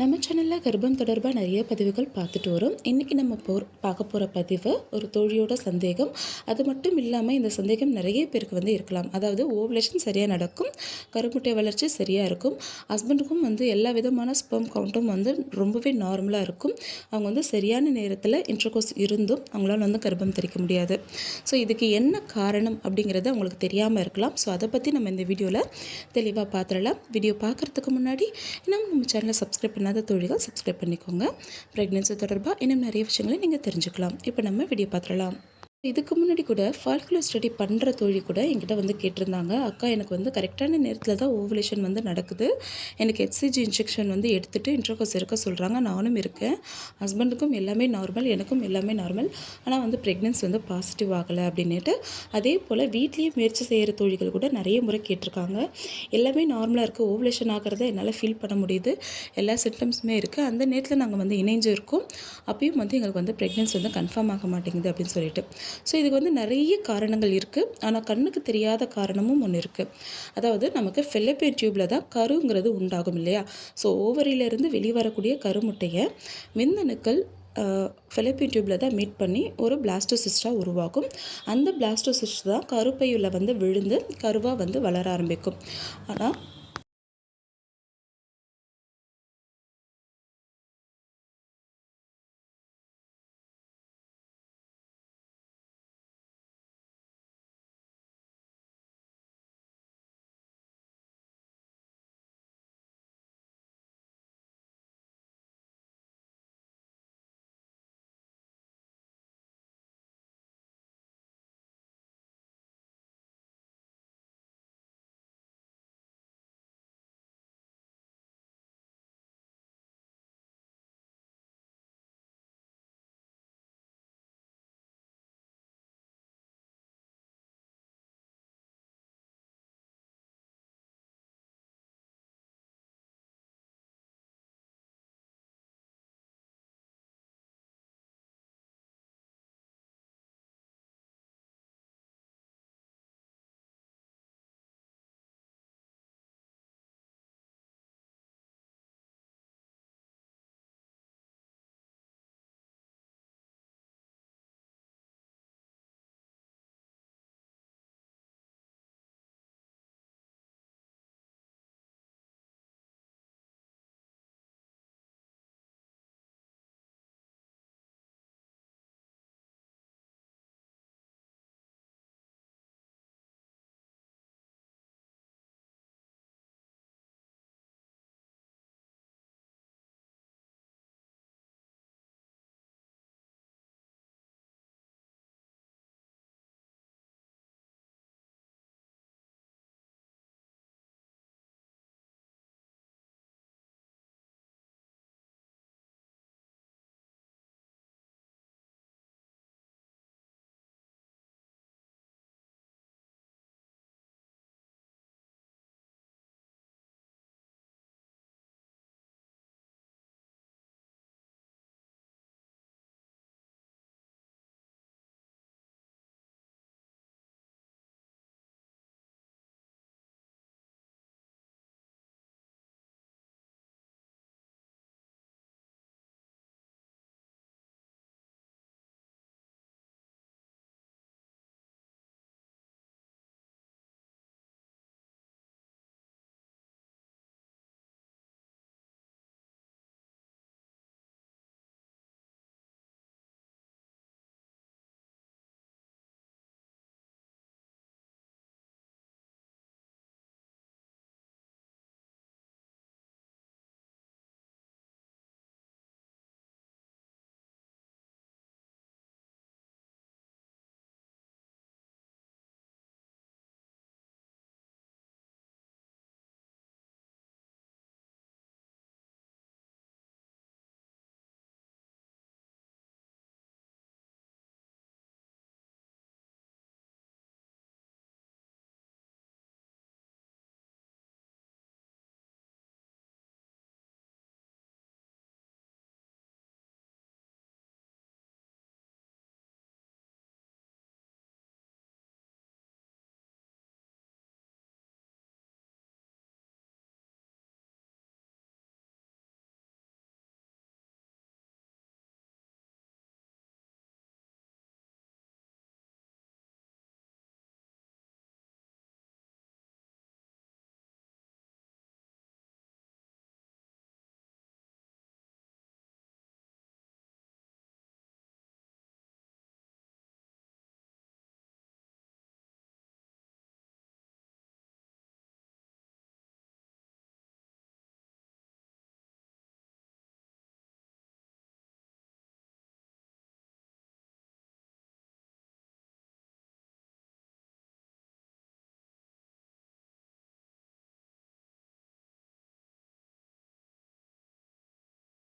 நம்ம சேனலில் கர்ப்பம் தொடர்பாக நிறைய பதிவுகள் பார்த்துட்டு வரோம். இன்றைக்கி நம்ம போர் பார்க்க போகிற பதிவு ஒரு தோழியோட சந்தேகம். அது மட்டும் இல்லாமல் இந்த சந்தேகம் நிறைய பேருக்கு வந்து இருக்கலாம். அதாவது ஓவலேஷன் சரியாக நடக்கும் கருமுட்டை வளர்ச்சி சரியாக இருக்கும் ஹஸ்பண்டுக்கும் வந்து எல்லா விதமான ஸ்பெம் கவுண்ட்டும் வந்து ரொம்பவே நார்மலாக இருக்கும். அவங்க வந்து சரியான நேரத்தில் இன்டர்கோர்ஸ் இருந்தும் அவங்களால வந்து கர்ப்பம் தெரிக்க முடியாது. ஸோ இதுக்கு என்ன காரணம் அப்படிங்கிறது அவங்களுக்கு தெரியாமல் இருக்கலாம். ஸோ அதை பற்றி நம்ம இந்த வீடியோவில் தெளிவாக பார்த்துடலாம். வீடியோ பார்க்குறதுக்கு முன்னாடி இன்னும் நம்ம சேனலை சப்ஸ்கிரைப் பண்ணாத தொழில்கள் சப்ஸ்கிரைப் பண்ணிக்கோங்க. ப்ரெக்னென்சி தொடர்பாக இன்னும் நிறைய விஷயங்களை நீங்கள் தெரிஞ்சுக்கலாம். இப்போ நம்ம வீடியோ பார்த்துடலாம். இதுக்கு முன்னாடி கூட ஃபால்குலர் ஸ்டடி பண்ணுற தோழி கூட என்கிட்ட வந்து கேட்டிருந்தாங்க. அக்கா எனக்கு வந்து கரெக்டான நேரத்தில் தான் ஓவலேஷன் வந்து நடக்குது. எனக்கு ஹெச்சிஜி இன்ஜெக்ஷன் வந்து எடுத்துகிட்டு இன்ட்ரோகோஸ் இருக்க சொல்கிறாங்க நானும் இருக்கேன். ஹஸ்பண்டுக்கும் எல்லாமே நார்மல் எனக்கும் எல்லாமே நார்மல் ஆனால் வந்து ப்ரெக்னென்சி வந்து பாசிட்டிவ் ஆகலை அப்படின்னுட்டு. அதே போல் வீட்லேயே முயற்சி செய்கிற தோழிகள் கூட நிறைய முறை கேட்டிருக்காங்க. எல்லாமே நார்மலாக இருக்குது ஓவலேஷன் ஆகிறத என்னால் ஃபீல் பண்ண முடியுது. எல்லா சிம்டம்ஸுமே இருக்குது அந்த நேரத்தில் நாங்கள் வந்து இணைஞ்சு இருக்கோம் அப்பயும் வந்து எங்களுக்கு வந்து ப்ரெக்னென்சி வந்து கன்ஃபார்ம் ஆக மாட்டேங்குது அப்படின்னு சொல்லிட்டு. ஸோ இதுக்கு வந்து நிறைய காரணங்கள் இருக்குது ஆனால் கண்ணுக்கு தெரியாத காரணமும் ஒன்று இருக்குது அதாவது நமக்கு ஃபெல்லப்பியன் டியூப்பில் தான் கருங்கிறது உண்டாகும் இல்லையா? ஸோ ஓவரியிலேருந்து வெளிவரக்கூடிய கருமுட்டையை விந்தணுக்கள் ஃபிலிப்பின் டியூப்பில் தான் மீட் பண்ணி ஒரு பிளாஸ்டோசிஸ்டாக உருவாகும் அந்த பிளாஸ்டோசிஸ்ட் தான் கருப்பையில் வந்து விழுந்து கருவாக வந்து வளர ஆரம்பிக்கும். ஆனால்